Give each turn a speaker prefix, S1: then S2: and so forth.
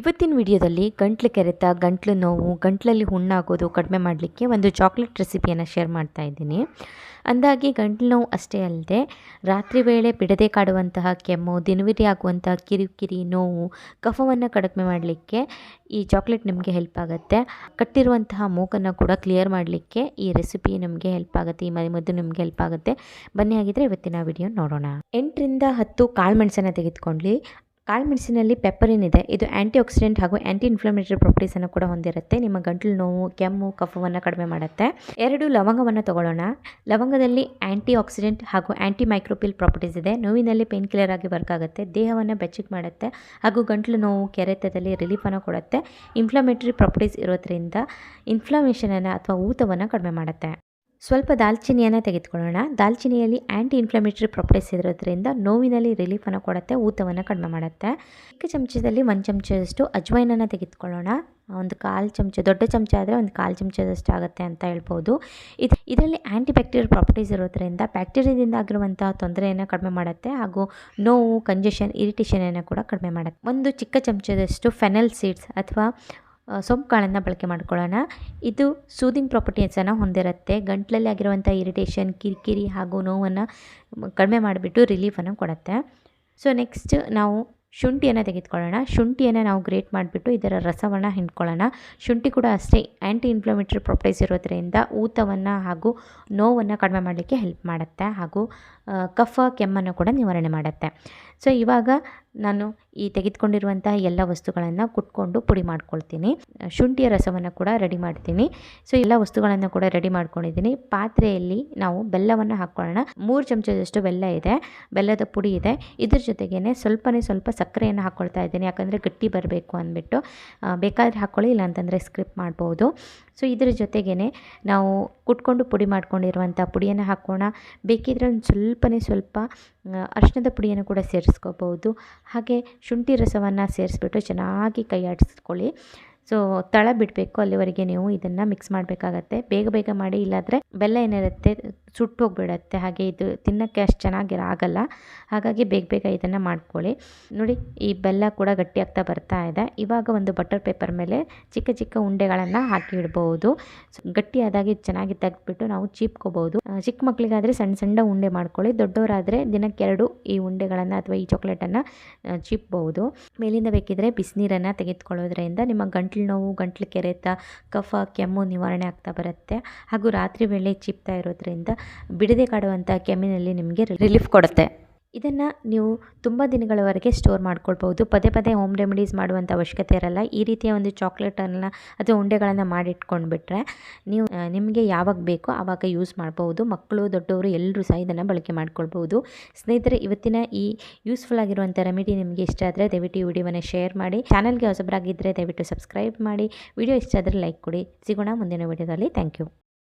S1: ಇವತ್ತಿನ ವಿಡಿಯೋದಲ್ಲಿ ಗಂಟ್ಲು ಕೆರೆತ, ಗಂಟ್ಲು ನೋವು, ಗಂಟ್ಲಲ್ಲಿ ಹುಣ್ಣಾಗೋದು ಕಡಿಮೆ ಮಾಡಲಿಕ್ಕೆ ಒಂದು ಚಾಕ್ಲೇಟ್ ರೆಸಿಪಿಯನ್ನು ಶೇರ್ ಮಾಡ್ತಾ ಇದ್ದೀನಿ. ಅಂದಾಗಿ ಗಂಟ್ಲು ನೋವು ಅಷ್ಟೇ ಅಲ್ಲದೆ, ರಾತ್ರಿ ವೇಳೆ ಬಿಡದೆ ಕಾಡುವಂತಹ ಕೆಮ್ಮು, ದಿನವಿರಿ ಆಗುವಂತಹ ಕಿರಿಕಿರಿ ನೋವು, ಕಫವನ್ನು ಕಡಿಮೆ ಮಾಡಲಿಕ್ಕೆ ಈ ಚಾಕ್ಲೇಟ್ ನಿಮಗೆ ಹೆಲ್ಪ್ ಆಗುತ್ತೆ. ಕಟ್ಟಿರುವಂತಹ ಮೂಕನ್ನು ಕೂಡ ಕ್ಲಿಯರ್ ಮಾಡಲಿಕ್ಕೆ ಈ ರೆಸಿಪಿ ನಿಮಗೆ ಹೆಲ್ಪ್ ಆಗುತ್ತೆ, ಈ ಮದ್ದು ನಿಮಗೆ ಹೆಲ್ಪ್ ಆಗುತ್ತೆ. ಬನ್ನಿ ಆಗಿದ್ದರೆ ಇವತ್ತಿನ ವಿಡಿಯೋ ನೋಡೋಣ. ಎಂಟರಿಂದ ಹತ್ತು ಕಾಳು ಮೆಣಸನ್ನು ತೆಗೆದುಕೊಳ್ಳಿ. ಕಾಳುಮೆಣಸಿನಲ್ಲಿ ಪೆಪ್ಪರಿನ್ ಇದೆ. ಇದು ಆ್ಯಂಟಿ ಆಕ್ಸಿಡೆಂಟ್ ಹಾಗೂ ಆ್ಯಂಟಿ ಇನ್ಫ್ಲಮೇಟರಿ ಪ್ರಾಪರ್ಟೀಸನ್ನು ಕೂಡ ಹೊಂದಿರುತ್ತೆ. ನಿಮ್ಮ ಗಂಟಲು ನೋವು, ಕೆಮ್ಮು, ಕಫವನ್ನು ಕಡಿಮೆ ಮಾಡುತ್ತೆ. ಎರಡು ಲವಂಗವನ್ನು ತಗೊಳ್ಳೋಣ. ಲವಂಗದಲ್ಲಿ ಆ್ಯಂಟಿ ಆಕ್ಸಿಡೆಂಟ್ ಹಾಗೂ ಆ್ಯಂಟಿ ಮೈಕ್ರೋಪಿಲ್ ಪ್ರಾಪರ್ಟೀಸ್ ಇದೆ. ನೋವಿನಲ್ಲಿ ಪೇನ್ ಕಿಲ್ಲರ್ ಆಗಿ ವರ್ಕ್ ಆಗುತ್ತೆ. ದೇಹವನ್ನು ಬೆಚ್ಚಗೆ ಮಾಡುತ್ತೆ. ಹಾಗೂ ಗಂಟಲು ನೋವು, ಕೆರೆತದಲ್ಲಿ ರಿಲೀಫನ್ನು ಕೊಡುತ್ತೆ. ಇನ್ಫ್ಲಮೇಟರಿ ಪ್ರಾಪರ್ಟೀಸ್ ಇರೋದ್ರಿಂದ ಇನ್ಫ್ಲಮೇಷನನ್ನು ಅಥವಾ ಊತವನ್ನು ಕಡಿಮೆ ಮಾಡುತ್ತೆ. ಸ್ವಲ್ಪ ದಾಲ್ಚಿನಿಯನ್ನು ತೆಗೆದುಕೊಳ್ಳೋಣ. ದಾಲ್ಚಿನಿಯಲ್ಲಿ ಆ್ಯಂಟಿ ಇನ್ಫ್ಲಮೇಟರಿ ಪ್ರಾಪರ್ಟೀಸ್ ಇರೋದ್ರಿಂದ ನೋವಿನಲ್ಲಿ ರಿಲೀಫನ್ನು ಕೊಡುತ್ತೆ, ಊತವನ್ನು ಕಡಿಮೆ ಮಾಡುತ್ತೆ. ಚಿಕ್ಕ ಚಮಚದಲ್ಲಿ ಒಂದು ಚಮಚದಷ್ಟು ಅಜ್ವೈನನ್ನು ತೆಗೆದುಕೊಳ್ಳೋಣ. ಒಂದು ಕಾಲು ಚಮಚ, ದೊಡ್ಡ ಚಮಚ ಆದರೆ ಒಂದು ಕಾಲು ಚಮಚದಷ್ಟು ಆಗುತ್ತೆ ಅಂತ ಹೇಳ್ಬೋದು. ಇದು, ಇದರಲ್ಲಿ ಆ್ಯಂಟಿ ಬ್ಯಾಕ್ಟೀರಿಯಲ್ ಪ್ರಾಪರ್ಟೀಸ್ ಇರೋದ್ರಿಂದ ಬ್ಯಾಕ್ಟೀರಿಯಾದಿಂದ ಆಗಿರುವಂಥ ತೊಂದರೆಯನ್ನು ಕಡಿಮೆ ಮಾಡುತ್ತೆ ಹಾಗೂ ನೋವು ಕಂಜೆಷನ್ ಇರಿಟೇಷನನ್ನು ಕೂಡ ಕಡಿಮೆ ಮಾಡುತ್ತೆ. ಒಂದು ಚಿಕ್ಕ ಚಮಚದಷ್ಟು ಫೆನಲ್ ಸೀಡ್ಸ್ ಅಥವಾ ಸೊಂಪು ಕಾಳನ್ನು ಬಳಕೆ ಮಾಡ್ಕೊಳ್ಳೋಣ. ಇದು ಸೂದಿಂಗ್ ಪ್ರಾಪರ್ಟೀಸನ್ನು ಹೊಂದಿರುತ್ತೆ. ಗಂಟಲಲ್ಲಿ ಆಗಿರುವಂಥ ಇರಿಟೇಷನ್ ಕಿರಿಕಿರಿ ಹಾಗೂ ನೋವನ್ನು ಕಡಿಮೆ ಮಾಡಿಬಿಟ್ಟು ರಿಲೀಫನ್ನು ಕೊಡುತ್ತೆ. ಸೊ ನೆಕ್ಸ್ಟ್ ನಾವು ಶುಂಠಿಯನ್ನು ತೆಗೆದುಕೊಳ್ಳೋಣ. ಶುಂಠಿಯನ್ನು ನಾವು ಗ್ರೇಟ್ ಮಾಡಿಬಿಟ್ಟು ಇದರ ರಸವನ್ನು ಹಿಂಡ್ಕೊಳ್ಳೋಣ. ಶುಂಠಿ ಕೂಡ ಅಷ್ಟೇ ಆ್ಯಂಟಿ ಇನ್ಫ್ಲಮೇಟ್ರಿ ಪ್ರಾಪರ್ಟೀಸ್ ಇರೋದ್ರಿಂದ ಊತವನ್ನು ಹಾಗೂ ನೋವನ್ನು ಕಡಿಮೆ ಮಾಡಲಿಕ್ಕೆ ಹೆಲ್ಪ್ ಮಾಡುತ್ತೆ ಹಾಗೂ ಕಫ, ಕೆಮ್ಮನ್ನು ಕೂಡ ನಿವಾರಣೆ ಮಾಡುತ್ತೆ. ಸೊ ಇವಾಗ ನಾನು ಈ ತೆಗೆದುಕೊಂಡಿರುವಂತಹ ಎಲ್ಲ ವಸ್ತುಗಳನ್ನು ಕುಟ್ಕೊಂಡು ಪುಡಿ ಮಾಡ್ಕೊಳ್ತೀನಿ. ಶುಂಠಿಯ ರಸವನ್ನು ಕೂಡ ರೆಡಿ ಮಾಡ್ತೀನಿ. ಸೊ ಎಲ್ಲ ವಸ್ತುಗಳನ್ನು ಕೂಡ ರೆಡಿ ಮಾಡ್ಕೊಂಡಿದ್ದೀನಿ. ಪಾತ್ರೆಯಲ್ಲಿ ನಾವು ಬೆಲ್ಲವನ್ನು ಹಾಕ್ಕೊಳ್ಳೋಣ ಮೂರು ಚಮಚದಷ್ಟು ಬೆಲ್ಲ ಇದೆ. ಬೆಲ್ಲದ ಪುಡಿ ಇದೆ. ಇದ್ರ ಜೊತೆಗೇ ಸ್ವಲ್ಪನೇ ಸ್ವಲ್ಪ ಸಕ್ಕರೆಯನ್ನು ಹಾಕ್ಕೊಳ್ತಾ ಇದ್ದೀನಿ. ಯಾಕಂದರೆ ಗಟ್ಟಿ ಬರಬೇಕು ಅಂದ್ಬಿಟ್ಟು. ಬೇಕಾದರೆ ಹಾಕ್ಕೊಳ್ಳಿ ಇಲ್ಲಾಂತಂದರೆ ಸ್ಕ್ರಿಪ್ ಮಾಡ್ಬೋದು. ಸೊ ಇದ್ರ ಜೊತೆಗೇ ನಾವು ಕುಟ್ಕೊಂಡು ಪುಡಿ ಮಾಡ್ಕೊಂಡಿರುವಂಥ ಪುಡಿಯನ್ನು ಹಾಕೋಣ. ಬೇಕಿದ್ರೆ ಒಂದು ಸ್ವಲ್ಪನೇ ಸ್ವಲ್ಪ ಅರಿಶಿಣದ ಪುಡಿಯನ್ನು ಕೂಡ ಸೇರಿಸ್ಕೋಬಹುದು. ಹಾಗೆ ಶುಂಠಿ ರಸವನ್ನು ಸೇರಿಸ್ಬಿಟ್ಟು ಚೆನ್ನಾಗಿ ಕೈ ಆಡಿಸ್ಕೊಳ್ಳಿ ಸೊ ತಳ ಬಿಡಬೇಕು, ಅಲ್ಲಿವರೆಗೆ ನೀವು ಇದನ್ನು ಮಿಕ್ಸ್ ಮಾಡಬೇಕಾಗತ್ತೆ. ಬೇಗ ಬೇಗ ಮಾಡಿ, ಇಲ್ಲಾದರೆ ಬೆಲ್ಲ ಏನಿರುತ್ತೆ ಸುಟ್ಟು ಹೋಗಿಬಿಡತ್ತೆ. ಹಾಗೆ ಇದು ತಿನ್ನೋಕ್ಕೆ ಅಷ್ಟು ಚೆನ್ನಾಗಿರಾಗಲ್ಲ ಹಾಗಾಗಿ ಬೇಗ ಬೇಗ ಇದನ್ನು ಮಾಡ್ಕೊಳ್ಳಿ. ನೋಡಿ, ಈ ಬೆಲ್ಲ ಕೂಡ ಗಟ್ಟಿಯಾಗ್ತಾ ಬರ್ತಾ ಇದೆ. ಇವಾಗ ಒಂದು ಬಟರ್ ಪೇಪರ್ ಮೇಲೆ ಚಿಕ್ಕ ಚಿಕ್ಕ ಉಂಡೆಗಳನ್ನು ಹಾಕಿ ಇಡ್ಬೋದು. ಗಟ್ಟಿಯಾದಾಗಿ ಚೆನ್ನಾಗಿ ತೆಗೆದ್ಬಿಟ್ಟು ನಾವು ಚೀಪ್ಕೋಬೋದು. ಚಿಕ್ಕ ಮಕ್ಕಳಿಗಾದರೆ ಸಣ್ಣ ಸಣ್ಣ ಉಂಡೆ ಮಾಡ್ಕೊಳ್ಳಿ. ದೊಡ್ಡವರಾದರೆ ದಿನಕ್ಕೆರಡು ಈ ಉಂಡೆಗಳನ್ನು ಅಥವಾ ಈ ಚಾಕ್ಲೇಟನ್ನು ಚೀಪ್ಬೋದು. ಮೇಲಿಂದ ಬೇಕಿದ್ರೆ ಬಿಸಿನೀರನ್ನು ತೆಗೆದುಕೊಳ್ಳೋದ್ರಿಂದ ನಿಮ್ಮ ಗಂಟ್ಲು ನೋವು ಗಂಟ್ಲು ಕೆರೆತ, ಕಫ, ಕೆಮ್ಮು ನಿವಾರಣೆ ಆಗ್ತಾ ಬರುತ್ತೆ. ಹಾಗೂ ರಾತ್ರಿ ವೇಳೆ ಚಿಪ್ತಾ ಇರೋದ್ರಿಂದ ಬಿಡದೆ ಕಾಡುವಂಥ ಕೆಮ್ಮಿನಲ್ಲಿ ನಿಮಗೆ ರಿಲೀಫ್ ಕೊಡುತ್ತೆ. ಇದನ್ನು ನೀವು ತುಂಬ ದಿನಗಳವರೆಗೆ ಸ್ಟೋರ್ ಮಾಡ್ಕೊಳ್ಬೋದು ಪದೇ ಪದೇ ಹೋಮ್ ರೆಮಿಡೀಸ್ ಮಾಡುವಂಥ ಅವಶ್ಯಕತೆ ಇರಲ್ಲ. ಈ ರೀತಿಯ ಒಂದು ಚಾಕ್ಲೇಟನ್ನು ಅಥವಾ ಉಂಡೆಗಳನ್ನು ಮಾಡಿಟ್ಕೊಂಡ್ಬಿಟ್ರೆ ನೀವು ನಿಮಗೆ ಯಾವಾಗ ಬೇಕೋ ಆವಾಗ ಯೂಸ್ ಮಾಡ್ಬೋದು ಮಕ್ಕಳು, ದೊಡ್ಡವರು ಎಲ್ಲರೂ ಸಹ ಇದನ್ನು ಬಳಕೆ ಮಾಡ್ಕೊಳ್ಬೋದು ಸ್ನೇಹಿತರೆ, ಇವತ್ತಿನ ಈ ಯೂಸ್ಫುಲ್ ಆಗಿರುವಂಥ ರೆಮಿಡಿ ನಿಮಗೆ ಇಷ್ಟ ಆದರೆ ದಯವಿಟ್ಟು ಈ ವಿಡಿಯೋವನ್ನು ಶೇರ್ ಮಾಡಿ. ಚಾನಲ್ಗೆ ಹೊಸಬರಾಗಿದ್ದರೆ ದಯವಿಟ್ಟು ಸಬ್ಸ್ಕ್ರೈಬ್ ಮಾಡಿ. ವಿಡಿಯೋ ಇಷ್ಟ ಆದರೆ ಲೈಕ್ ಕೊಡಿ. ಸಿಗೋಣ ಮುಂದಿನ ವಿಡಿಯೋದಲ್ಲಿ. Thank you